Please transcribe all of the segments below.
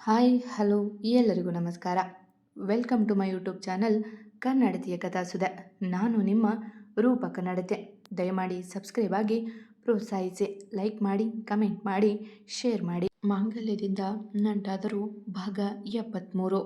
Hi, hello, ಎಲ್ಲರಿಗೂ ನಮಸ್ಕಾರ. Welcome to my YouTube channel ಕನ್ನಡತಿಯ ಕಥಾಸುಧ ನಾನು ನಿಮ್ಮ ರೂಪ ಕನ್ನಡತೆ ದಯಮಾಡಿ ಸಬ್ಸ್ಕ್ರೈಬ್ ಆಗಿ ಪ್ರೋತ್ಸಾಹಿಸಿ, ಲೈಕ್ ಮಾಡಿ, ಕಮೆಂಟ್ ಮಾಡಿ, ಶೇರ್ ಮಾಡಿ. ಮಾಂಗಲ್ಯದಿಂದ ನಂಟಾದರೂ ಭಾಗ ಎಪ್ಪತ್ತ್ಮೂರು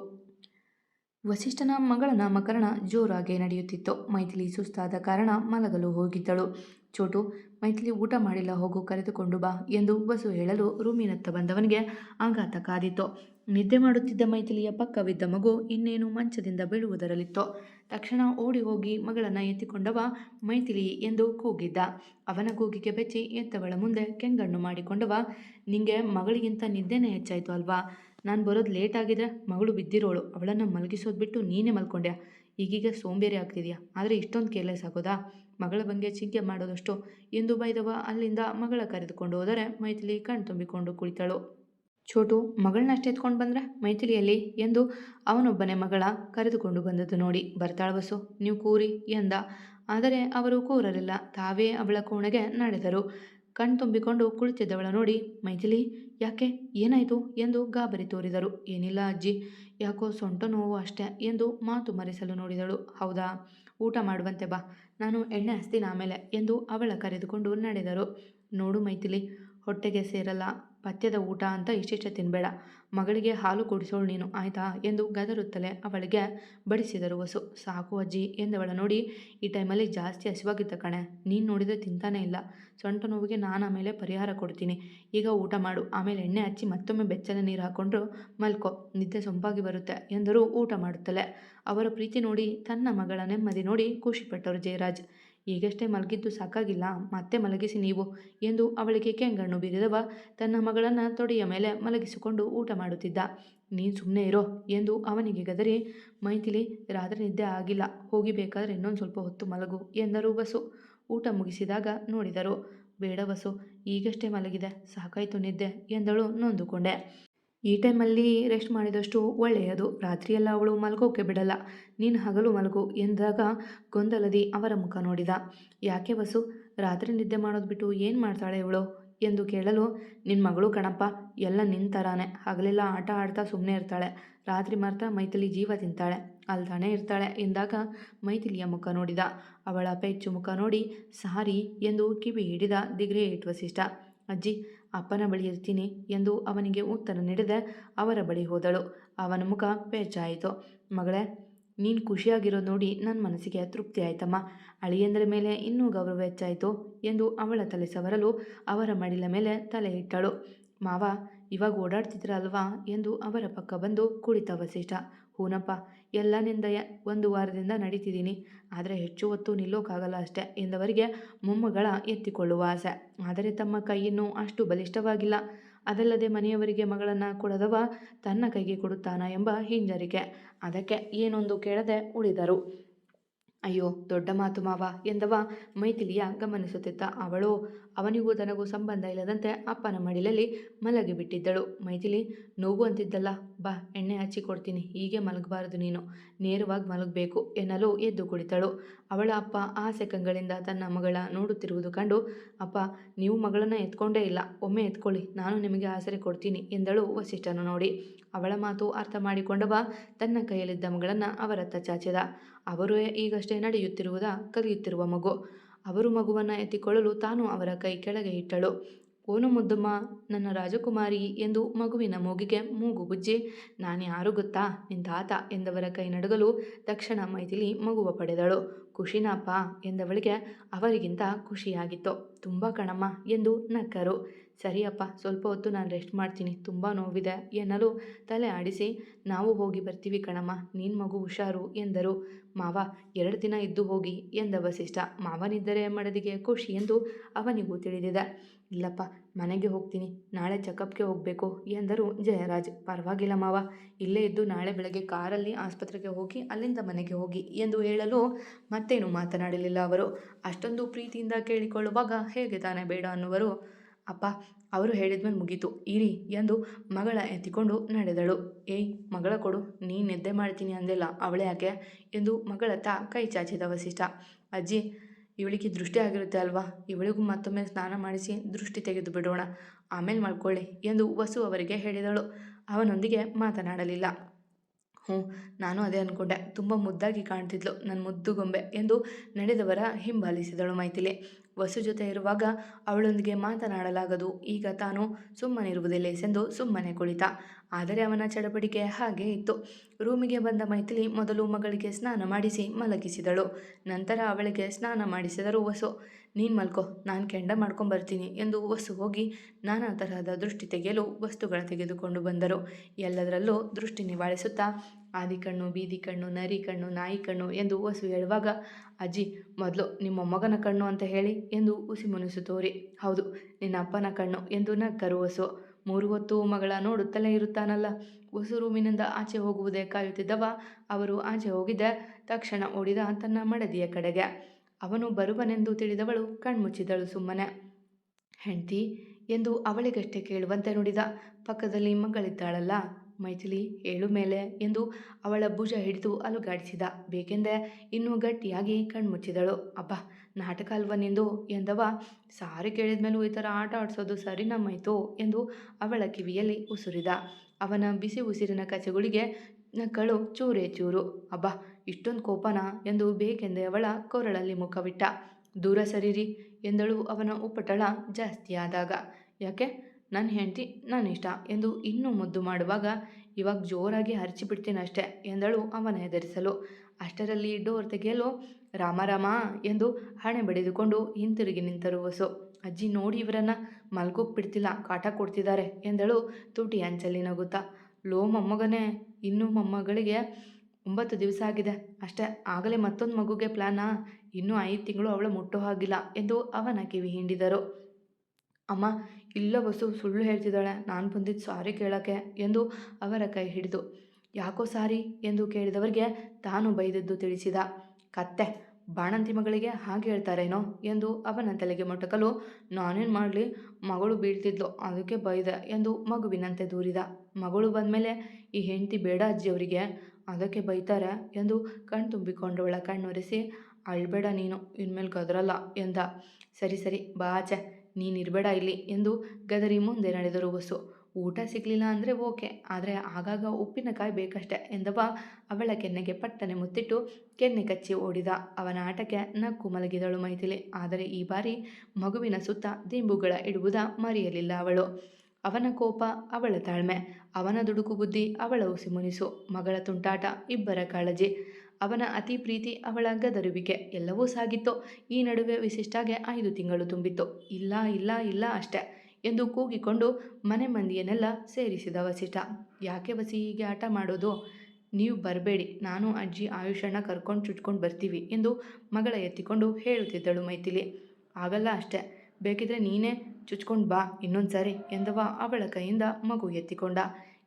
ವಸಿಷ್ಠನ ಮಗಳ ನಾಮಕರಣ ಜೋರಾಗಿ ನಡೆಯುತ್ತಿತ್ತು. ಮೈಥಿಲಿ ಸುಸ್ತಾದ ಕಾರಣ ಮಲಗಲು ಹೋಗಿದ್ದಳು. ಚೋಟು, ಮೈಥಿಲಿ ಊಟ ಮಾಡಿಲ್ಲ, ಹೋಗು, ಕರೆದುಕೊಂಡು ಬಾ ಎಂದು ಬಸು ಹೇಳಲು ರೂಮಿನತ್ತ ಬಂದವನಿಗೆ ಆಘಾತ ಕಾದಿತ್ತು. ನಿದ್ದೆ ಮಾಡುತ್ತಿದ್ದ ಮೈಥಿಲಿಯ ಪಕ್ಕವಿದ್ದ ಮಗು ಇನ್ನೇನು ಮಂಚದಿಂದ ಬೀಳುವುದರಲ್ಲಿತ್ತು. ತಕ್ಷಣ ಓಡಿ ಹೋಗಿ ಮಗಳನ್ನು ಎತ್ತಿಕೊಂಡವ ಮೈಥಿಲಿ ಎಂದು ಕೂಗಿದ್ದ. ಅವನ ಕೂಗಿಗೆ ಬೆಚ್ಚಿ ಎತ್ತವಳ ಮುಂದೆ ಕೆಂಗಣ್ಣು ಮಾಡಿಕೊಂಡವ. ನಿಂಗೆ ಮಗಳಿಗಿಂತ ನಿದ್ದೆನೇ ಹೆಚ್ಚಾಯಿತು ಅಲ್ವಾ? ನಾನು ಬರೋದು ಲೇಟ್ ಆಗಿದ್ರೆ ಮಗಳು ಬಿದ್ದಿರೋಳು, ಅವಳನ್ನು ಮಲಗಿಸೋದು ಬಿಟ್ಟು ನೀನೇ ಮಲ್ಕೊಂಡ್ಯಾ? ಈಗೀಗ ಸೋಂಬೇರಿ ಆಗ್ತಿದ್ಯಾ? ಆದರೆ ಇಷ್ಟೊಂದು ಕೇರ್ಲೆಸ್ ಆಗೋದಾ? ಮಗಳ ಬಗ್ಗೆ ಚಿಂತೆ ಮಾಡೋದಷ್ಟು ಎಂದು ಬೈದವ ಅಲ್ಲಿಂದ ಮಗಳ ಕರೆದುಕೊಂಡು ಹೋದರೆ ಮೈಥಿಲಿ ಕಣ್ ತುಂಬಿಕೊಂಡು ಕುಳಿತಳು. ಚೋಟು ಮಗಳನ್ನಷ್ಟೇ ಎತ್ಕೊಂಡು ಬಂದ್ರೆ ಮೈಥಿಲಿಯಲ್ಲಿ? ಎಂದು ಅವನೊಬ್ಬನೇ ಮಗಳ ಕರೆದುಕೊಂಡು ಬಂದದ್ದು ನೋಡಿ. ಬರ್ತಾಳ ಬಸ್ಸು ನೀವು ಕೂರಿ ಎಂದ. ಆದರೆ ಅವರು ಕೂರಲಿಲ್ಲ. ತಾವೇ ಅವಳ ಕೋಣೆಗೆ ನಡೆದರು. ಕಣ್ ತುಂಬಿಕೊಂಡು ಕುಳಿತಿದ್ದವಳ ನೋಡಿ, ಮೈಥಿಲಿ, ಯಾಕೆ? ಏನಾಯಿತು? ಎಂದು ಗಾಬರಿ ತೋರಿದರು. ಏನಿಲ್ಲ ಅಜ್ಜಿ, ಯಾಕೋ ಸೊಂಟ ನೋವು ಅಷ್ಟೇ ಎಂದು ಮಾತು ಮರೆಸಲು ನೋಡಿದಳು. ಹೌದಾ? ಊಟ ಮಾಡುವಂತೆ ಬಾ, ನಾನು ಎಣ್ಣೆ ಹಸ್ತೀನಿ ಆಮೇಲೆ ಎಂದು ಅವಳ ಕರೆದುಕೊಂಡು ನಡೆದರು. ನೋಡು ಮೈಥಿಲಿ, ಹೊಟ್ಟೆಗೆ ಸೇರಲ್ಲ ಪಥ್ಯದ ಊಟ ಅಂತ ಇಷ್ಟಿಷ್ಟ ತಿನ್ನಬೇಡ ಮಗಳಿಗೆ ಹಾಲು ಕುಡಿಸೋಳು ನೀನು, ಆಯ್ತಾ? ಎಂದು ಗದರುತ್ತಲೇ ಅವಳಿಗೆ ಬಡಿಸಿದರು ವಸು. ಸಾಕು ಅಜ್ಜಿ, ಎಂದವಳ ನೋಡಿ ಈ ಟೈಮಲ್ಲಿ ಜಾಸ್ತಿ ಹಸಿವಾಗಿದ್ದ ಕಣೆ. ನೀನು ನೋಡಿದರೆ ತಿಂತಾನೇ ಇಲ್ಲ. ಸೊಂಟ ನೋವಿಗೆ ನಾನು ಆಮೇಲೆ ಪರಿಹಾರ ಕೊಡ್ತೀನಿ. ಈಗ ಊಟ ಮಾಡು. ಆಮೇಲೆ ಎಣ್ಣೆ ಹಚ್ಚಿ ಮತ್ತೊಮ್ಮೆ ಬೆಚ್ಚನೆ ನೀರು ಹಾಕ್ಕೊಂಡ್ರು ಮಲ್ಕೋ. ನಿದ್ದೆ ಸೊಂಪಾಗಿ ಬರುತ್ತೆ ಎಂದರು ಊಟ ಮಾಡುತ್ತಲೇ. ಅವರ ಪ್ರೀತಿ ನೋಡಿ ತನ್ನ ಮಗಳ ನೆಮ್ಮದಿ ನೋಡಿ ಖುಷಿಪಟ್ಟರು ಜಯರಾಜ್. ಈಗಷ್ಟೇ ಮಲಗಿದ್ದು ಸಾಕಾಗಿಲ್ಲ, ಮತ್ತೆ ಮಲಗಿಸಿ ನೀವು ಎಂದು ಅವಳಿಗೆ ಕೆಂಗಣ್ಣು ಬೀರಿದವ ತನ್ನ ಮಗಳನ್ನು ತೊಡೆಯ ಮೇಲೆ ಮಲಗಿಸಿಕೊಂಡು ಊಟ ಮಾಡುತ್ತಿದ್ದ. ನೀನು ಸುಮ್ಮನೆ ಇರೋ ಎಂದು ಅವನಿಗೆ ಗದರಿ ಮೈಥಿಲಿ ರಾತ್ರಿ ನಿದ್ದೆ ಆಗಿಲ್ಲ, ಹೋಗಿ ಬೇಕಾದರೆ ಇನ್ನೊಂದು ಸ್ವಲ್ಪ ಹೊತ್ತು ಮಲಗು ಎಂದರು ಬಸು. ಊಟ ಮುಗಿಸಿದಾಗ ನೋಡಿದರು, ಬೇಡ ಬಸು, ಈಗಷ್ಟೇ ಮಲಗಿದೆ, ಸಾಕಾಯಿತು ನಿದ್ದೆ ಎಂದಳು ನೊಂದುಕೊಂಡೆ. ಈ ಟೈಮಲ್ಲಿ ರೆಸ್ಟ್ ಮಾಡಿದಷ್ಟು ಒಳ್ಳೆಯದು. ರಾತ್ರಿಯೆಲ್ಲ ಅವಳು ಮಲಗೋಕೆ ಬಿಡಲ್ಲ. ನೀನು ಹಗಲು ಮಲಗು ಎಂದಾಗ ಗೊಂದಲದಿ ಅವರ ಮುಖ ನೋಡಿದ. ಯಾಕೆ ಬಸು ರಾತ್ರಿ ನಿದ್ದೆ ಮಾಡೋದು ಬಿಟ್ಟು ಏನು ಮಾಡ್ತಾಳೆ ಇವಳು? ಎಂದು ಕೇಳಲು ನಿನ್ನ ಮಗಳು ಕಣಪ್ಪ, ಎಲ್ಲ ನಿನ್ನ ಥರಾನೇ ಹಗಲೆಲ್ಲ ಆಟ ಆಡ್ತಾ ಸುಮ್ಮನೆ ಇರ್ತಾಳೆ. ರಾತ್ರಿ ಮಾತ್ರ ಮೈಥಿಲಿ ಜೀವ ತಿಂತಾಳೆ. ಅಲ್ದಾನೆ ಇರ್ತಾಳೆ ಎಂದಾಗ ಮೈಥಿಲಿಯ ಮುಖ ನೋಡಿದ. ಅವಳ ಪೆಚ್ಚು ಮುಖ ನೋಡಿ, ಸಾರಿ ಎಂದು ಕಿವಿ ಹಿಡಿದ ದಿಗ್ರೇಟ್ ವಸಿಷ್ಠ ಅಜ್ಜಿ ಅಪ್ಪನ ಬಳಿ ಇರ್ತೀನಿ ಎಂದು ಅವನಿಗೆ ಉತ್ತರ ನೀಡಿದ. ಅವರ ಬಳಿ ಹೋದಳು. ಅವನ ಮುಖ ಪೇಚಾಯಿತು ಮಗಳೇ, ನೀನು ಖುಷಿಯಾಗಿರೋದು ನೋಡಿ ನನ್ನ ಮನಸ್ಸಿಗೆ ತೃಪ್ತಿ ಆಯ್ತಮ್ಮ. ಅಳಿಯಂದ್ರ ಮೇಲೆ ಇನ್ನೂ ಗೌರವ ಹೆಚ್ಚಾಯಿತು ಎಂದು ಅವಳ ತಲೆ ಸವರಲು ಅವರ ಮಡಿಲ ಮೇಲೆ ತಲೆ ಇಟ್ಟಳು. ಮಾವ, ಇವಾಗ ಓಡಾಡ್ತಿದ್ರಲ್ವಾ ಎಂದು ಅವರ ಪಕ್ಕ ಬಂದು ಕುಳಿತ ವಸಿಷ್ಠ ಹೂನಪ್ಪ ಎಲ್ಲ ನಿಂದ ಒಂದು ವಾರದಿಂದ ನಡೀತಿದ್ದೀನಿ. ಆದರೆ ಹೆಚ್ಚು ಹೊತ್ತು ನಿಲ್ಲೋಕ್ಕಾಗಲ್ಲ ಅಷ್ಟೇ ಎಂದವರಿಗೆ ಮೊಮ್ಮಗಳ ಎತ್ತಿಕೊಳ್ಳುವ ಆಸೆ. ಆದರೆ ತಮ್ಮ ಕೈಯನ್ನು ಅಷ್ಟು ಬಲಿಷ್ಠವಾಗಿಲ್ಲ. ಅದಲ್ಲದೆ ಮನೆಯವರಿಗೆ ಮಗಳನ್ನು ಕೊಡದವ ತನ್ನ ಕೈಗೆ ಕೊಡುತ್ತಾನ ಎಂಬ ಹಿಂಜರಿಕೆ. ಅದಕ್ಕೆ ಏನೊಂದು ಕೇಳದೆ ಉಳಿದರು. ಅಯ್ಯೋ, ದೊಡ್ಡ ಮಾತು ಮಾವ ಎಂದವ ಮೈಥಿಲಿಯ ಗಮನಿಸುತ್ತಿದ್ದ ಅವಳು. ಅವನಿಗೂ ತನಗೂ ಸಂಬಂಧ ಇಲ್ಲದಂತೆ ಅಪ್ಪನ ಮಡಿಲಲ್ಲಿ ಮಲಗಿಬಿಟ್ಟಿದ್ದಳು. ಮೈಥಿಲಿ, ನೋವು ಅಂತಿದ್ದಲ್ಲ, ಬಾ, ಎಣ್ಣೆ ಹಚ್ಚಿ ಕೊಡ್ತೀನಿ, ಹೀಗೆ ಮಲಗಬಾರದು ನೀನು, ನೇರವಾಗಿ ಮಲಗಬೇಕು, ಎನ್ನಲು ಎದ್ದು ಕುಳಿತಳು. ಅವಳ ಅಪ್ಪ ಆ ಸೆಕಂಗಳಿಂದ ತನ್ನ ಮಗಳ ನೋಡುತ್ತಿರುವುದು ಕಂಡು, ಅಪ್ಪ, ನೀವು ಮಗಳನ್ನು ಎತ್ಕೊಂಡೇ ಇಲ್ಲ, ಒಮ್ಮೆ ಎತ್ಕೊಳ್ಳಿ, ನಾನು ನಿಮಗೆ ಆಸರೆ ಕೊಡ್ತೀನಿ, ಎಂದಳು ವಸಿಷ್ಠನು ನೋಡಿ. ಅವಳ ಮಾತು ಅರ್ಥ ಮಾಡಿಕೊಂಡವ ತನ್ನ ಕೈಯಲ್ಲಿದ್ದ ಮಗಳನ್ನು ಅವರತ್ತ ಚಾಚಿದ. ಅವರು ಈಗಷ್ಟೇ ನಡೆಯುತ್ತಿರುವುದ, ಕಲಿಯುತ್ತಿರುವ ಮಗು. ಅವರು ಮಗುವನ್ನು ಎತ್ತಿಕೊಳ್ಳಲು ತಾನು ಅವರ ಕೈ ಕೆಳಗೆ ಇಟ್ಟಳು. ಓನು ಮುದ್ದಮ್ಮ, ನನ್ನ ರಾಜಕುಮಾರಿ ಎಂದು ಮಗುವಿನ ಮೂಗಿಗೆ ಮೂಗು ಬುಜ್ಜಿ ನಾನು ಯಾರು ಗೊತ್ತಾ? ನಿನ್ನ ತಾತ ಎಂದವರ ಕೈ ನಡಗಲು ತಕ್ಷಣ ಮೈಥಿಲಿ ಮಗುವ ಪಡೆದಳು. ಖುಷಿನಪ್ಪ ಎಂದವಳಿಗೆ ಅವರಿಗಿಂತ ಖುಷಿಯಾಗಿತ್ತು. ತುಂಬ ಕಣಮ್ಮ ಎಂದು ನಕ್ಕರು. ಸರಿಯಪ್ಪ, ಸ್ವಲ್ಪ ಹೊತ್ತು ನಾನು ರೆಸ್ಟ್ ಮಾಡ್ತೀನಿ, ತುಂಬ ನೋವಿದೆ ಎನ್ನಲು ತಲೆ ಆಡಿಸಿ, ನಾವು ಹೋಗಿ ಬರ್ತೀವಿ ಕಣಮ್ಮ ನಿನ್ನ ಮಗು ಹುಷಾರು ಎಂದರು. ಮಾವ, ಎರಡು ದಿನ ಇದ್ದು ಹೋಗಿ ಎಂದ ವಸಿಷ್ಠ ಮಾವನಿದ್ದರೆ ಮಡದಿಗೆ ಖುಷಿ ಎಂದು ಅವನಿಗೂ ತಿಳಿದಿದೆ. ಇಲ್ಲಪ್ಪ, ಮನೆಗೆ ಹೋಗ್ತೀನಿ, ನಾಳೆ ಚೆಕಪ್ಗೆ ಹೋಗಬೇಕು ಎಂದರು ಜಯರಾಜ್. ಪರವಾಗಿಲ್ಲ ಮಾವ, ಇಲ್ಲೇ ಇದ್ದು ನಾಳೆ ಬೆಳಗ್ಗೆ ಕಾರಲ್ಲಿ ಆಸ್ಪತ್ರೆಗೆ ಹೋಗಿ, ಅಲ್ಲಿಂದ ಮನೆಗೆ ಹೋಗಿ ಎಂದು ಹೇಳಲು ಮತ್ತೇನು ಮಾತನಾಡಲಿಲ್ಲ ಅವರು. ಅಷ್ಟೊಂದು ಪ್ರೀತಿಯಿಂದ ಕೇಳಿಕೊಳ್ಳುವಾಗ ಹೇಗೆ ತಾನೇ ಬೇಡ ಅನ್ನುವರು ಅಪ್ಪ, ಅವರು ಹೇಳಿದ್ಮೇಲೆ ಮುಗೀತು. ಇರಿ ಎಂದು ಮಗಳ ಎತ್ತಿಕೊಂಡು ನಡೆದಳು. ಏಯ್, ಮಗಳ ಕೊಡು ನೀ ನಿದ್ದೆ ಮಾಡ್ತೀನಿ ಅಂದಿಲ್ಲ, ಅವಳೇ ಯಾಕೆ ಎಂದು ಮಗಳತ್ತ ಕೈ ಚಾಚಿದ ವಸಿಷ್ಠ. ಅಜ್ಜಿ, ಇವಳಿಗೆ ದೃಷ್ಟಿ ಆಗಿರುತ್ತೆ ಅಲ್ವಾ? ಇವಳಿಗೂ ಮತ್ತೊಮ್ಮೆ ಸ್ನಾನ ಮಾಡಿಸಿ ದೃಷ್ಟಿ ತೆಗೆದು ಬಿಡೋಣ. ಆಮೇಲೆ ಮಾಡ್ಕೊಳ್ಳಿ ಎಂದು ವಸು ಅವರಿಗೆ ಹೇಳಿದಳು. ಅವನೊಂದಿಗೆ ಮಾತನಾಡಲಿಲ್ಲ. ಹ್ಞೂ, ನಾನು ಅದೇ ಅಂದ್ಕೊಂಡೆ ತುಂಬ ಮುದ್ದಾಗಿ ಕಾಣ್ತಿದ್ಲು ನನ್ನ ಮುದ್ದುಗೊಂಬೆ ಎಂದು ನಡೆದವರ ಹಿಂಬಾಲಿಸಿದಳು ಮೈಥಿಲಿ. ವಸು ಜೊತೆ ಇರುವಾಗ ಅವಳೊಂದಿಗೆ ಮಾತನಾಡಲಾಗದು. ಈಗ ತಾನು ಸುಮ್ಮನಿರುವುದಿಲ್ಲ ಎಂದು ಸುಮ್ಮನೆ ಕುಳಿತ. ಆದರೆ ಅವನ ಚಡಪಡಿಕೆ ಹಾಗೆ ಇತ್ತು. ರೂಮಿಗೆ ಬಂದ ಮೈಥಿಲಿ ಮೊದಲು ಮಗಳಿಗೆ ಸ್ನಾನ ಮಾಡಿಸಿ ಮಲಗಿಸಿದಳು. ನಂತರ ಅವಳಿಗೆ ಸ್ನಾನ ಮಾಡಿಸಿದರು ವಸು. ನೀನು ಮಲ್ಕೋ, ನಾನು ಕೆಂಡ ಮಾಡ್ಕೊಂಬರ್ತೀನಿ ಎಂದು ವಸು ಹೋಗಿ ನಾನಾ ತರಹದ ದೃಷ್ಟಿ ತೆಗೆಯಲು ವಸ್ತುಗಳ ತೆಗೆದುಕೊಂಡು ಬಂದರು. ಎಲ್ಲದರಲ್ಲೂ ದೃಷ್ಟಿ ನಿವಾಳಿಸುತ್ತಾ ಆದಿ ಕಣ್ಣು ಬೀದಿ ಕಣ್ಣು ನರಿ ಕಣ್ಣು ನಾಯಿ ಕಣ್ಣು ಎಂದು ವಸು ಹೇಳುವಾಗ, ಅಜ್ಜಿ, ಮೊದಲು ನಿಮ್ಮ ಮಗನ ಕಣ್ಣು ಅಂತ ಹೇಳಿ ಎಂದು ಉಸಿ ತೋರಿ. ಹೌದು, ನಿನ್ನ ಅಪ್ಪನ ಕಣ್ಣು ಎಂದು ನಕ್ಕರು ವಸು. ಮೂರು ಹೊತ್ತು ಮಗಳ ನೋಡುತ್ತಲೇ ಇರುತ್ತಾನಲ್ಲ. ಹೊಸ ರೂಮಿನಿಂದ ಆಚೆ ಹೋಗುವುದೇ ಕಾಯುತ್ತಿದ್ದವ. ಅವರು ಆಚೆ ಹೋಗಿದ್ದ ತಕ್ಷಣ ಓಡಿದ ತನ್ನ ಮಡದಿಯ ಕಡೆಗೆ. ಅವನು ಬರುವನೆಂದು ತಿಳಿದವಳು ಕಣ್ಮುಚ್ಚಿದಳು ಸುಮ್ಮನೆ. ಹೆಂಡ್ತಿ, ಎಂದು ಅವಳಿಗಷ್ಟೇ ಕೇಳುವಂತೆ ನುಡಿದ. ಪಕ್ಕದಲ್ಲಿ ಮಗಳಿದ್ದಾಳಲ್ಲ. ಮೈಥಿಲಿ ಏಳು ಮೇಲೆ ಎಂದು ಅವಳ ಭುಜ ಹಿಡಿದು ಅಲುಗಾಡಿಸಿದ. ಬೇಕೆಂದೆ ಇನ್ನೂ ಗಟ್ಟಿಯಾಗಿ ಕಣ್ಮುಚ್ಚಿದಳು. ಅಬ್ಬ, ನಾಟಕ ಅಲ್ವ ನಿಂದು? ಎಂದವ. ಸಾರಿ ಕೇಳಿದ ಮೇಲೂ ಈ ಥರ ಆಟ ಆಡಿಸೋದು ಸರಿ ನಮ್ಮಾಯ್ತು ಎಂದು ಅವಳ ಕಿವಿಯಲ್ಲಿ ಉಸುರಿದ. ಅವನ ಬಿಸಿ ಉಸಿರಿನ ಕಚಗುಳಿಗೆ ನಕ್ಕಳು ಚೂರೇ ಚೂರು. ಅಬ್ಬ, ಇಷ್ಟೊಂದು ಕೋಪನ? ಎಂದು ಬೇಕೆಂದೆ ಅವಳ ಕೊರಳಲ್ಲಿ ಮುಖವಿಟ್ಟ. ದೂರ ಸರಿರಿ, ಎಂದಳು ಅವನ ಉಪಟಳ ಜಾಸ್ತಿಯಾದಾಗ. ಯಾಕೆ? ನನ್ನ ಹೆಂಡತಿ ನನ್ನ ಇಷ್ಟ ಎಂದು ಇನ್ನೂ ಮುದ್ದು ಮಾಡುವಾಗ, ಇವಾಗ ಜೋರಾಗಿ ಹರಿಚಿಬಿಡ್ತೀನಿ ಅಷ್ಟೇ ಎಂದಳು ಅವನ ಹೆದರಿಸಲು. ಅಷ್ಟರಲ್ಲಿ ಡೋರ್ ತೆಗೆಯಲು, ರಾಮ ಎಂದು ಹಣೆ ಬಡಿದುಕೊಂಡು ಹಿಂತಿರುಗಿ ನಿಂತರು ವಸು ಅಜ್ಜಿ, ನೋಡಿ ಇವರನ್ನ ಮಲ್ಗೋಕ್ ಬಿಡ್ತಿಲ್ಲ ಕಾಟ ಕೊಡ್ತಿದ್ದಾರೆ ಎಂದಳು ತುಟಿ ಅಂಚಲ್ಲಿ ನಗುತ್ತಾ. ಲೋ ಮೊಮ್ಮಗನೇ, ಇನ್ನೂ ಮೊಮ್ಮಗಳಿಗೆ ಒಂಬತ್ತು ದಿವಸ ಆಗಿದೆ. ಅಷ್ಟೇ, ಆಗಲೇ ಮತ್ತೊಂದು ಮಗುಗೆ ಪ್ಲಾನಾ ಇನ್ನೂ ಐದು ತಿಂಗಳು ಅವಳು ಮುಟ್ಟೋ ಹಾಗಿಲ್ಲ ಎಂದು ಅವನ ಕಿವಿ ಹಿಂಡಿದರು. ಅಮ್ಮ ಇಲ್ಲ ಬಸು, ಸುಳ್ಳು ಹೇಳ್ತಿದ್ದಾಳೆ. ನಾನು ಬಂದಿದ್ದು ಸಾರಿ ಕೇಳೋಕ್ಕೆ ಎಂದು ಅವರ ಕೈ ಹಿಡಿದು. ಯಾಕೋ ಸಾರಿ ಎಂದು ಕೇಳಿದವರಿಗೆ ತಾನು ಬೈದದ್ದು ತಿಳಿಸಿದ. ಕತ್ತೆ, ಬಾಣಂತಿ ಮಗಳಿಗೆ ಹಾಗೆ ಹೇಳ್ತಾರೇನೋ ಎಂದು ಅವನ ತಲೆಗೆ ಮೊಟಕಲು ನಾನೇನು ಮಾಡಲಿ? ಮಗಳು ಬೀಳ್ತಿದ್ಲು, ಅದಕ್ಕೆ ಬೈದೆ ಎಂದು ಮಗುವಿನಂತೆ ದೂರಿದ. ಮಗಳು ಬಂದಮೇಲೆ ಈ ಹೆಂಡತಿ ಬೇಡ ಅಜ್ಜಿ ಅವರಿಗೆ ಅದಕ್ಕೆ ಬೈತಾರೆ ಎಂದು ಕಣ್ ತುಂಬಿಕೊಂಡವಳ ಕಣ್ಣೊರೆಸಿ, ಅಳ್ಬೇಡ ನೀನು, ಇನ್ಮೇಲೆ ಗದರಲ್ಲ ಎಂದ. ಸರಿ ಸರಿ, ಬಾ ಆಚೆ. ನೀನಿರಬೇಡ ಇಲ್ಲಿ ಎಂದು ಗದರಿ ಮುಂದೆ ನಡೆದರು ಬಸು ಊಟ ಸಿಗಲಿಲ್ಲ ಅಂದರೆ ಓಕೆ, ಆದರೆ ಆಗಾಗ ಉಪ್ಪಿನಕಾಯಿ ಬೇಕಷ್ಟೆ ಎಂದವ ಅವಳ ಕೆನ್ನೆಗೆ ಪಟ್ಟನೆ ಮುತ್ತಿಟ್ಟು ಕೆನ್ನೆ ಕಚ್ಚಿ ಓಡಿದ. ಅವನ ಆಟಕ್ಕೆ ನಕ್ಕು ಮಲಗಿದಳು ಮೈಥಿಲಿ. ಆದರೆ ಈ ಬಾರಿ ಮಗುವಿನ ಸುತ್ತ ದಿಂಬುಗಳ ಇಡುವುದ ಮರೆಯಲಿಲ್ಲ ಅವಳು. ಅವನ ಕೋಪ ಅವಳ ತಾಳ್ಮೆ. ಅವನ ದುಡುಕು ಬುದ್ಧಿ ಅವಳ ಉಸಿ ಮುನಿಸು. ಮಗಳ ತುಂಟಾಟ ಇಬ್ಬರ ಕಾಳಜಿ. ಅವನ ಅತಿ ಪ್ರೀತಿ ಅವಳ ಗದರುವಿಕೆ ಎಲ್ಲವೂ ಸಾಗಿತ್ತು. ಈ ನಡುವೆ ವಿಶಿಷ್ಟಾಗೆ ಐದು ತಿಂಗಳು ತುಂಬಿತ್ತು. ಇಲ್ಲ ಇಲ್ಲ ಇಲ್ಲ ಅಷ್ಟೆ ಎಂದು ಕೂಗಿಕೊಂಡು ಮನೆ ಮಂದಿಯನ್ನೆಲ್ಲ ಸೇರಿಸಿದ ವಸಿಷ್ಠ. ಯಾಕೆ ವಸಿ ಹೀಗೆ ಆಟ ಮಾಡೋದು? ನೀವು ಬರಬೇಡಿ. ನಾನು ಅಜ್ಜಿ ಆಯುಷಣ್ಣ ಕರ್ಕೊಂಡು ಚುಚ್ಕೊಂಡು ಬರ್ತೀವಿ ಎಂದು ಮಗಳ ಎತ್ತಿಕೊಂಡು ಹೇಳುತ್ತಿದ್ದಳು ಮೈಥಿಲಿ. ಆಗಲ್ಲ ಅಷ್ಟೆ. ಬೇಕಿದ್ರೆ ನೀನೇ ಚುಚ್ಕೊಂಡು ಬಾ ಇನ್ನೊಂದು ಸಾರಿ ಎಂದವ ಅವಳ ಕೈಯಿಂದ ಮಗು ಎತ್ತಿಕೊಂಡ.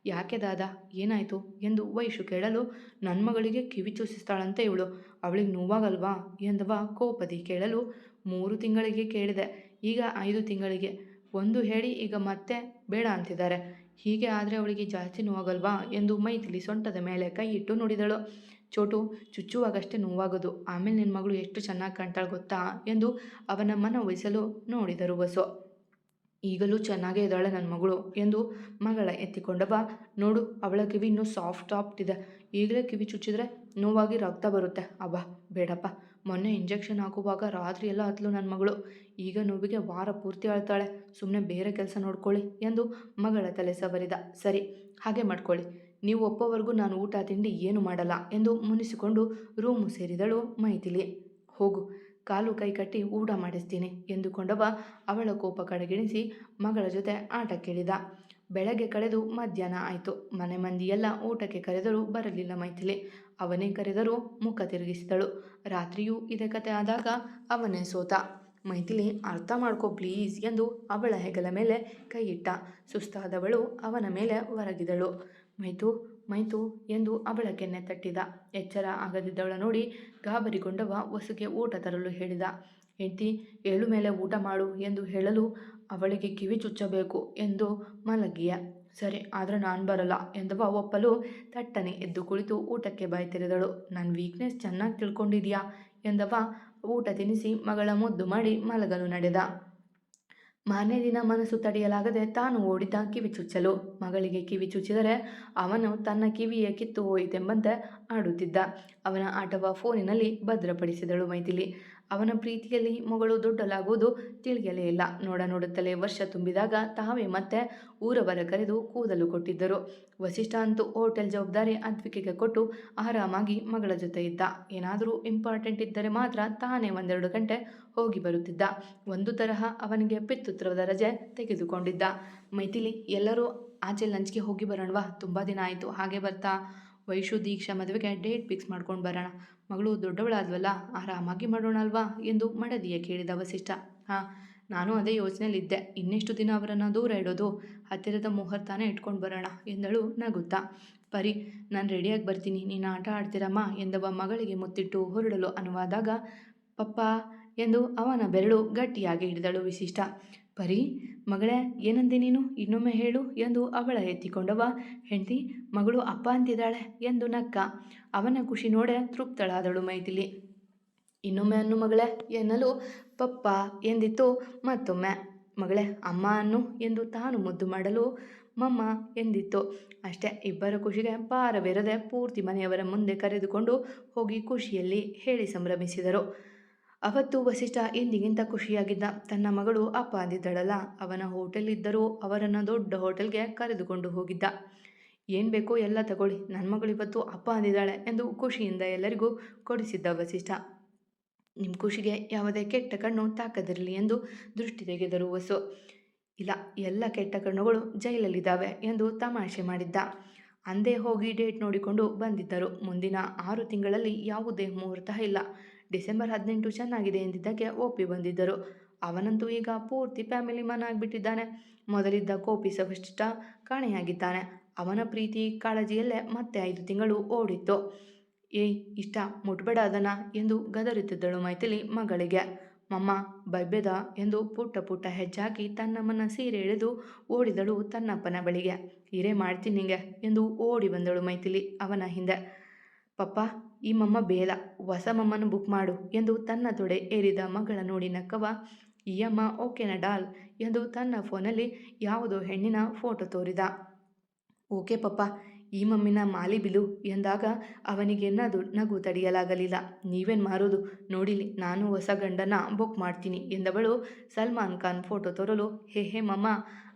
ಯಾಕೆ ದಾದ, ಏನಾಯಿತು? ಎಂದು ವೈಶು ಕೇಳಲು ನನ್ನ ಮಗಳಿಗೆ ಕಿವಿ ಚೂಸಿಸ್ತಾಳಂತೆ ಇವಳು. ಅವಳಿಗೆ ನೋವಾಗಲ್ವಾ? ಎಂದವ ಕೋಪದಿ ಕೇಳಲು ಮೂರು ತಿಂಗಳಿಗೆ ಕೇಳಿದೆ. ಈಗ ಐದು ತಿಂಗಳಿಗೆ. ಒಂದು ಹೇಳಿ, ಈಗ ಮತ್ತೆ ಬೇಡ ಅಂತಿದ್ದಾರೆ. ಹೀಗೆ ಆದರೆ ಅವಳಿಗೆ ಜಾಸ್ತಿ ನೋವಾಗಲ್ವಾ? ಎಂದು ಮೈಥಿಲಿ ಸೊಂಟದ ಮೇಲೆ ಕೈ ಇಟ್ಟು ನುಡಿದಳು. ಚೋಟು, ಚುಚ್ಚುವಾಗಷ್ಟೇ ನೋವಾಗೋದು. ಆಮೇಲೆ ನಿನ್ನ ಮಗಳು ಎಷ್ಟು ಚೆನ್ನಾಗಿ ಕಾಣ್ತಾಳೆ ಗೊತ್ತಾ? ಎಂದು ಅವನ ಮನವೊಲಿಸಲು ನೋಡಿದರು ಬಸು. ಈಗಲೂ ಚೆನ್ನಾಗೇ ಇದ್ದಾಳೆ ನನ್ನ ಮಗಳು ಎಂದು ಮಗಳ ಎತ್ತಿಕೊಂಡ. ನೋಡು, ಅವಳ ಕಿವಿ ಇನ್ನೂ ಸಾಫ್ಟ್ ಇದೆ. ಈಗಲೇ ಕಿವಿ ಚುಚ್ಚಿದ್ರೆ ನೋವಾಗಿ ರಕ್ತ ಬರುತ್ತೆ. ಅಬ್ಬ, ಬೇಡಪ್ಪ. ಮೊನ್ನೆ ಇಂಜೆಕ್ಷನ್ ಹಾಕುವಾಗ ರಾತ್ರಿ ಎಲ್ಲ ಹತ್ಲು ನನ್ನ ಮಗಳು. ಈಗ ನೋವಿಗೆ ವಾರ ಪೂರ್ತಿ ಅಳ್ತಾಳೆ. ಸುಮ್ಮನೆ ಬೇರೆ ಕೆಲಸ ನೋಡ್ಕೊಳ್ಳಿ ಎಂದು ಮಗಳ ತಲೆ ಸವರಿದ. ಸರಿ, ಹಾಗೆ ಮಾಡ್ಕೊಳ್ಳಿ. ನೀವು ಒಪ್ಪೋವರೆಗೂ ನಾನು ಊಟ, ತಿಂಡಿ ಏನು ಮಾಡಲ್ಲ ಎಂದು ಮುನಿಸಿಕೊಂಡು ರೂಮು ಸೇರಿದಳು ಮೈಥಿಲಿ. ಹೋಗು. ಕಾಲು ಕೈ ಕಟ್ಟಿ ಊಟ ಮಾಡಿಸ್ತೀನಿ ಎಂದುಕೊಂಡವ ಅವಳ ಕೋಪ ಕಡೆಗಿಣಿಸಿ ಮಗಳ ಜೊತೆ ಆಟ ಕೇಳಿದ. ಬೆಳಗ್ಗೆ ಕಳೆದು ಮಧ್ಯಾಹ್ನ ಆಯಿತು. ಮನೆ ಮಂದಿಯೆಲ್ಲ ಊಟಕ್ಕೆ ಕರೆದರೂ ಬರಲಿಲ್ಲ ಮೈಥಿಲಿ. ಅವನೇ ಕರೆದರೂ ಮುಖ ತಿರುಗಿಸಿದಳು. ರಾತ್ರಿಯೂ ಇದೇ ಕತೆ ಆದಾಗ ಅವನೇ ಸೋತ. ಮೈಥಿಲಿ, ಅರ್ಥ ಮಾಡ್ಕೋ ಪ್ಲೀಸ್ ಎಂದು ಅವಳ ಹೆಗಲ ಮೇಲೆ ಕೈಯಿಟ್ಟ ಸುಸ್ತಾದವಳು ಅವನ ಮೇಲೆ ಹೊರಗಿದಳು ಮೈತು ಮೈತು ಎಂದು ಅವಳ ಕೆನ್ನೆ ತಟ್ಟಿದ. ಎಚ್ಚರ ಆಗದಿದ್ದವಳ ನೋಡಿ ಗಾಬರಿಗೊಂಡವ ವಸುಗೆ ಊಟ ತರಲು ಹೇಳಿದ. ಹೆಂಡತಿ, ಏಳು ಮೇಲೆ ಊಟ ಮಾಡು ಎಂದು ಹೇಳಲು ಅವಳಿಗೆ ಕಿವಿ ಚುಚ್ಚಬೇಕು ಎಂದು ಮಲಗಿಯ. ಸರಿ, ಆದರೆ ನಾನು ಬರಲ್ಲ ಎಂದವ ಒಪ್ಪಲು ತಟ್ಟನೆ ಎದ್ದು ಕುಳಿತು ಊಟಕ್ಕೆ ಬಾಯಿ ತೆರೆದಳು ನನ್ನ ವೀಕ್ನೆಸ್ ಚೆನ್ನಾಗಿ ತಿಳ್ಕೊಂಡಿದ್ಯಾ? ಎಂದವ ಊಟ ತಿನ್ನಿಸಿ ಮಗಳ ಮುದ್ದು ಮಾಡಿ ಮಲಗಲು ನಡೆದ. ಮಾರನೇ ದಿನ ಮನಸ್ಸು ತಡೆಯಲಾಗದೆ ತಾನು ಓಡಿದ ಕಿವಿ ಚುಚ್ಚಲು. ಮಗಳಿಗೆ ಕಿವಿ ಚುಚ್ಚಿದರೆ ಅವನು ತನ್ನ ಕಿವಿಯ ಕಿತ್ತು ಹೋಯಿತೆಂಬಂತೆ ಆಡುತ್ತಿದ್ದ. ಅವನ ಆಟವ ಫೋನಿನಲ್ಲಿ ಭದ್ರಪಡಿಸಿದಳು ಮೈಥಿಲಿ. ಅವನ ಪ್ರೀತಿಯಲ್ಲಿ ಮಗಳು ದೊಡ್ಡಲಾಗುವುದು ತಿಳಿಯಲೇ ಇಲ್ಲ. ನೋಡ ನೋಡುತ್ತಲೇ ವರ್ಷ ತುಂಬಿದಾಗ ತಾವೇ ಮತ್ತೆ ಊರವರ ಕರೆದು ಕೂದಲು ಕೊಟ್ಟಿದ್ದರು. ವಸಿಷ್ಠ ಅಂತೂ ಹೋಟೆಲ್ ಜವಾಬ್ದಾರಿ ಅದ್ವಿಕೆಗೆ ಕೊಟ್ಟು ಆರಾಮಾಗಿ ಮಗಳ ಜೊತೆ ಇದ್ದ. ಏನಾದರೂ ಇಂಪಾರ್ಟೆಂಟ್ ಇದ್ದರೆ ಮಾತ್ರ ತಾನೇ ಒಂದೆರಡು ಗಂಟೆ ಹೋಗಿ ಬರುತ್ತಿದ್ದ. ಒಂದು ತರಹ ಅವನಿಗೆ ಪಿತೃತ್ವದ ರಜೆ ತೆಗೆದುಕೊಂಡಿದ್ದ. ಮೈಥಿಲಿ ಎಲ್ಲರೂ ಆಚೆ ಲಂಚ್ಗೆ ಹೋಗಿ ಬರೋಣವಾ? ತುಂಬ ದಿನ ಆಯಿತು. ಹಾಗೆ ಬರ್ತಾ ವೈಶು ದೀಕ್ಷಾ ಮದುವೆಗೆ ಡೇಟ್ ಫಿಕ್ಸ್ ಮಾಡ್ಕೊಂಡು ಬರೋಣ. ಮಗಳು ದೊಡ್ಡವಳಾದ್ವಲ್ಲ, ಆರಾಮಾಗಿ ಮಾಡೋಣ ಅಲ್ವಾ ಎಂದು ಮಡದಿಯ ಕೇಳಿದ ವಸಿಷ್ಠ. ಹಾಂ, ನಾನು ಅದೇ ಯೋಚನೆಯಲ್ಲಿದ್ದೆ. ಇನ್ನೆಷ್ಟು ದಿನ ಅವರನ್ನು ದೂರ ಇಡೋದು? ಹತ್ತಿರದ ಮುಹೂರ್ತಾನೆ ಇಟ್ಕೊಂಡು ಬರೋಣ ಎಂದಳು ನಗುತ್ತಾ. ಪರಿ, ನಾನು ರೆಡಿಯಾಗಿ ಬರ್ತೀನಿ. ನೀನು ಆಟ ಆಡ್ತೀರಮ್ಮ ಎಂದವ ಮಗಳಿಗೆ ಮುತ್ತಿಟ್ಟು ಹೊರಡಲು ಅನುವಾದಾಗ, ಪಪ್ಪ ಎಂದು ಅವನ ಬೆರಳು ಗಟ್ಟಿಯಾಗಿ ಹಿಡಿದಳು ವಿಶಿಷ್ಟ ಪರಿ, ಮಗಳೇ, ಏನಂದೆ ನೀನು? ಇನ್ನೊಮ್ಮೆ ಹೇಳು ಎಂದು ಅವಳ ಎತ್ತಿಕೊಂಡವ. ಹೆಂಡತಿ, ಮಗಳು ಅಪ್ಪ ಅಂತಿದ್ದಾಳೆ ಎಂದು ನಕ್ಕ ಅವನ ಖುಷಿ ನೋಡೆ ತೃಪ್ತಳಾದಳು ಮೈಥಿಲಿ. ಇನ್ನೊಮ್ಮೆ ಅನ್ನು ಮಗಳೇ ಎನ್ನಲು ಪಪ್ಪ ಎಂದಿತ್ತು ಮತ್ತೊಮ್ಮೆ. ಮಗಳೇ, ಅಮ್ಮ ಅನ್ನು ಎಂದು ತಾನು ಮುದ್ದು ಮಾಡಲು ಮಮ್ಮ ಎಂದಿತ್ತು. ಅಷ್ಟೇ, ಇಬ್ಬರ ಖುಷಿಗೆ ಪಾರವಿರದೆ ಪೂರ್ತಿ ಮನೆಯವರ ಮುಂದೆ ಕರೆದುಕೊಂಡು ಹೋಗಿ ಖುಷಿಯಲ್ಲಿ ಹೇಳಿ ಸಂಭ್ರಮಿಸಿದರು. ಅವತ್ತು ವಸಿಷ್ಠ ಎಂದಿಗಿಂತ ಖುಷಿಯಾಗಿದ್ದ ತನ್ನ ಮಗಳು ಅಪ್ಪ ಅಂದಿದ್ದಳಲ್ಲ ಅವನ ಹೋಟೆಲ್ ಇದ್ದರೂ ಅವರನ್ನು ದೊಡ್ಡ ಹೋಟೆಲ್ಗೆ ಕರೆದುಕೊಂಡು ಹೋಗಿದ್ದ. ಏನು ಬೇಕೋ ಎಲ್ಲ ತಗೊಳ್ಳಿ ನನ್ನ ಮಗಳು ಇವತ್ತು ಅಪ್ಪ ಅಂದಿದ್ದಾಳೆ ಎಂದು ಖುಷಿಯಿಂದ ಎಲ್ಲರಿಗೂ ಕೊಡಿಸಿದ್ದ ವಸಿಷ್ಠ. ನಿಮ್ಮ ಖುಷಿಗೆ ಯಾವುದೇ ಕೆಟ್ಟ ಕಣ್ಣು ತಾಕದಿರಲಿ ಎಂದು ದೃಷ್ಟಿ ತೆಗೆದರು ವಸು. ಇಲ್ಲ, ಎಲ್ಲ ಕೆಟ್ಟ ಕಣ್ಣುಗಳು ಜೈಲಲ್ಲಿದ್ದಾವೆ ಎಂದು ತಮಾಷೆ ಮಾಡಿದ್ದ. ಅಂದೇ ಹೋಗಿ ಡೇಟ್ ನೋಡಿಕೊಂಡು ಬಂದಿದ್ದರು. ಮುಂದಿನ ಆರು ತಿಂಗಳಲ್ಲಿ ಯಾವುದೇ ಮುಹೂರ್ತ ಇಲ್ಲ. ಡಿಸೆಂಬರ್ ಹದಿನೆಂಟು ಚೆನ್ನಾಗಿದೆ ಎಂದಿದ್ದಕ್ಕೆ ಒಪ್ಪಿ ಬಂದಿದ್ದರು. ಅವನಂತೂ ಈಗ ಪೂರ್ತಿ ಫ್ಯಾಮಿಲಿ ಮನ ಆಗಿಬಿಟ್ಟಿದ್ದಾನೆ. ಮೊದಲಿದ್ದ ಕೋಪಿ ಸವಿಷ್ಟ ಕಾಣೆಯಾಗಿದ್ದಾನೆ. ಅವನ ಪ್ರೀತಿ ಕಾಳಜಿಯಲ್ಲೇ ಮತ್ತೆ ಐದು ತಿಂಗಳು ಓಡಿತ್ತು. ಏಯ್, ಇಷ್ಟ ಮುಟ್ಬೇಡ ಅದನ ಎಂದು ಗದರುತ್ತಿದ್ದಳು ಮೈಥಿಲಿ ಮಗಳಿಗೆ. ಮಮ್ಮ ಬೈಬೆದ ಎಂದು ಪುಟ್ಟ ಪುಟ್ಟ ಹೆಜ್ಜಾಕಿ ತನ್ನಮ್ಮನ ಸೀರೆ ಎಳೆದು ಓಡಿದಳು ತನ್ನಪ್ಪನ ಬಳಿಗೆ. ಹಿರೇ ಮಾಡ್ತೀನಿ ನಿಂಗೆ ಎಂದು ಓಡಿ ಬಂದಳು ಮೈಥಿಲಿ ಅವನ ಹಿಂದೆ. ಪಪ್ಪ, ಈ ಮಮ್ಮ ಬೇಲ. ಹೊಸ ಮಮ್ಮನ ಬುಕ್ ಮಾಡು ಎಂದು ತನ್ನ ತೊಡೆ ಏರಿದ ಮಗಳ ನೋಡಿ ನಕ್ಕವ ಈ ಅಮ್ಮ ಓಕೆನಾ ಡಾಲ್ ಎಂದು ತನ್ನ ಫೋನಲ್ಲಿ ಯಾವುದೋ ಹೆಣ್ಣಿನ ಫೋಟೋ ತೋರಿದ. ಓಕೆ ಪಪ್ಪ ಈ ಮಮ್ಮಿನ ಮಾಲಿ ಬಿಲು ಎಂದಾಗ ಅವನಿಗೆ ನದು ನಗು ತಡೆಯಲಾಗಲಿಲ್ಲ. ನೀವೇನು ಮಾರೋದು? ನೋಡಿಲಿ ನಾನು ಹೊಸ ಗಂಡನ ಬುಕ್ ಮಾಡ್ತೀನಿ ಎಂದವಳು ಸಲ್ಮಾನ್ ಖಾನ್ ಫೋಟೋ ತೋರಲು, ಹೇ ಹೇ, ಮಮ್ಮ,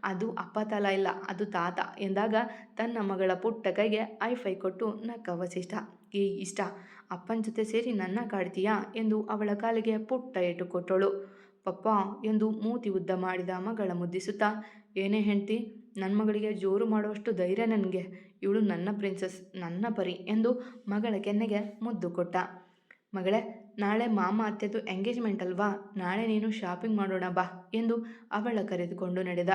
ಅದು ಅಪ್ಪ ತಲ ಇಲ್ಲ, ಅದು ತಾತ ಎಂದಾಗ ತನ್ನ ಮಗಳ ಪುಟ್ಟ ಕೈಗೆ ಐಫೈ ಕೊಟ್ಟು ನಕ್ಕ ವಸಿಷ್ಠ ಏ ಇಷ್ಟ, ಅಪ್ಪನ ಜೊತೆ ಸೇರಿ ನನ್ನ ಕಾಡ್ತೀಯಾ? ಎಂದು ಅವಳ ಕಾಲಿಗೆ ಪುಟ್ಟ ಏಟು ಕೊಟ್ಟಳು. ಪಪ್ಪ ಎಂದು ಮೂತಿ ಉದ್ದ ಮಾಡಿದ ಮಗಳ ಮುದ್ದಿಸುತ್ತಾ, ಏನೇ ಹೆಂಡ್ತಿ ನನ್ನ ಮಗಳಿಗೆ ಜೋರು ಮಾಡುವಷ್ಟು ಧೈರ್ಯ ನನಗೆ. ಇವಳು ನನ್ನ ಪ್ರಿನ್ಸಸ್ ನನ್ನ ಪರಿ ಎಂದು ಮಗಳ ಕೆನ್ನೆಗೆ ಮುದ್ದು ಕೊಟ್ಟ. ಮಗಳೇ, ನಾಳೆ ಮಾಮ ಅತ್ತೆದು ಎಂಗೇಜ್ಮೆಂಟ್ ಅಲ್ವಾ? ನಾಳೆ ನೀನು ಶಾಪಿಂಗ್ ಮಾಡೋಣ ಬಾ ಎಂದು ಅವಳ ಕರೆದುಕೊಂಡು ನಡೆದ.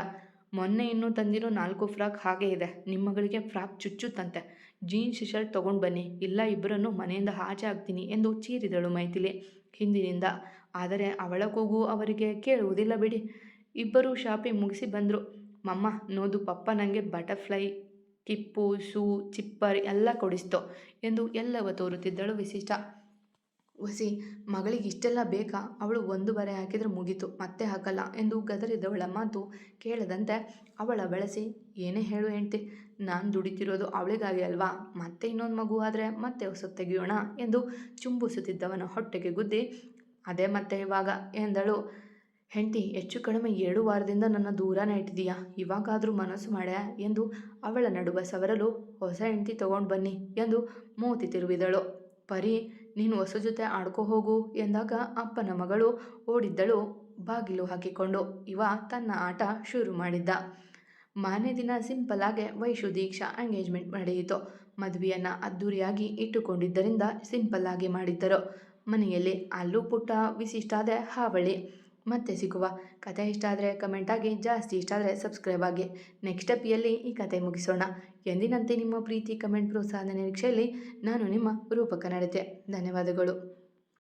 ಮೊನ್ನೆ ಇನ್ನೂ ತಂದಿರೋ ನಾಲ್ಕು ಫ್ರಾಕ್ ಹಾಗೇ ಇದೆ. ನಿಮ್ಮ ಮಗಳಿಗೆ ಫ್ರಾಕ್ ಚುಚ್ಚುತ್ತಂತೆ. ಜೀನ್ಸ್ ಶರ್ಟ್ ತೊಗೊಂಡು ಬನ್ನಿ. ಇಲ್ಲ ಇಬ್ಬರನ್ನು ಮನೆಯಿಂದ ಆಚೆ ಆಗ್ತೀನಿ ಎಂದು ಚೀರಿದಳು ಮೈಥಿಲಿ ಹಿಂದಿನಿಂದ. ಆದರೆ ಅವಳ ಕೂಗು ಅವರಿಗೆ ಕೇಳುವುದಿಲ್ಲ ಬಿಡಿ. ಇಬ್ಬರು ಶಾಪಿಂಗ್ ಮುಗಿಸಿ ಬಂದರು. ಮಮ್ಮ, ನೋದು ಪಪ್ಪ ನನಗೆ ಬಟರ್ಫ್ಲೈ ಕಿಪ್ಪು ಶೂ ಚಿಪ್ಪರ್ ಎಲ್ಲ ಕೊಡಿಸ್ತು ಎಂದು ಎಲ್ಲವ ತೋರುತ್ತಿದ್ದಳು ವಿಶಿಷ್ಟ. ವಸಿ ಮಗಳಿಗೆ ಇಷ್ಟೆಲ್ಲ ಬೇಕಾ? ಅವಳು ಒಂದು ಬರೆ ಹಾಕಿದರೆ ಮುಗೀತು, ಮತ್ತೆ ಹಾಕಲ್ಲ ಎಂದು ಗದರಿದವಳ ಮಾತು ಕೇಳದಂತೆ ಅವಳ ಬಳಸಿ, ಏನೇ ಹೇಳು ಹೆಂಡ್ತಿ, ನಾನು ದುಡಿತಿರೋದು ಅವಳಿಗಾಗಿ ಅಲ್ವಾ? ಮತ್ತೆ ಇನ್ನೊಂದು ಮಗು ಆದರೆ ಮತ್ತೆ ಹೊಸ ತೆಗೆಯೋಣ ಎಂದು ಚುಂಬಿಸುತ್ತಿದ್ದವನ ಹೊಟ್ಟೆಗೆ ಗುದ್ದಿ, ಅದೇ ಮತ್ತೆ ಇವಾಗ ಎಂದಳು. ಹೆಂಡತಿ, ಹೆಚ್ಚು ಕಡಿಮೆ ಏಳು ವಾರದಿಂದ ನನ್ನ ದೂರನೇ ಇಟ್ಟಿದೀಯಾ ಇವಾಗಾದರೂ ಮನಸ್ಸು ಮಾಡ್ಯಾ? ಎಂದು ಅವಳ ನಡುವ ಸವರಲು ಹೊಸ ಹೆಂಡತಿ ತಗೊಂಡು ಬನ್ನಿ ಎಂದು ಮೂತಿ ತಿರುವಿದಳು. ಪರಿ, ನೀನು ಹೊಸ ಜೊತೆ ಆಡ್ಕೋ ಹೋಗು ಎಂದಾಗ ಅಪ್ಪನ ಮಗಳು ಓಡಿದ್ದಳು ಬಾಗಿಲು ಹಾಕಿಕೊಂಡು. ಇವ ತನ್ನ ಆಟ ಶುರು ಮಾಡಿದ್ದ. ಮಾನೇ ದಿನ ಸಿಂಪಲ್ ಆಗಿ ವೈಶು ದೀಕ್ಷಾ ಎಂಗೇಜ್ಮೆಂಟ್ ನಡೆಯಿತು. ಮದುವೆಯನ್ನು ಅದ್ದೂರಿಯಾಗಿ ಇಟ್ಟುಕೊಂಡಿದ್ದರಿಂದ ಸಿಂಪಲ್ ಆಗಿ ಮಾಡಿದ್ದರು. ಮನೆಯಲ್ಲಿ ಅಲ್ಲೂ ಪುಟ್ಟ ವಿಶಿಷ್ಟಾದ ಹಾವಳಿ. ಮತ್ತೆ ಸಿಗುವ ಕತೆ ಇಷ್ಟ ಆದರೆ ಕಮೆಂಟ್ ಆಗಿ, ಜಾಸ್ತಿ ಇಷ್ಟ ಆದರೆ ಸಬ್ಸ್ಕ್ರೈಬ್ ಆಗಿ. ನೆಕ್ಸ್ಟ್ ಅಪಿಯಲ್ಲಿ ಈ ಕತೆ ಮುಗಿಸೋಣ. ಎಂದಿನಂತೆ ನಿಮ್ಮ ಪ್ರೀತಿ ಕಮೆಂಟ್ ಪ್ರೋತ್ಸಾಹದ ನಿರೀಕ್ಷೆಯಲ್ಲಿ ನಾನು ನಿಮ್ಮ ರೂಪಕ ನಡತೆ. ಧನ್ಯವಾದಗಳು.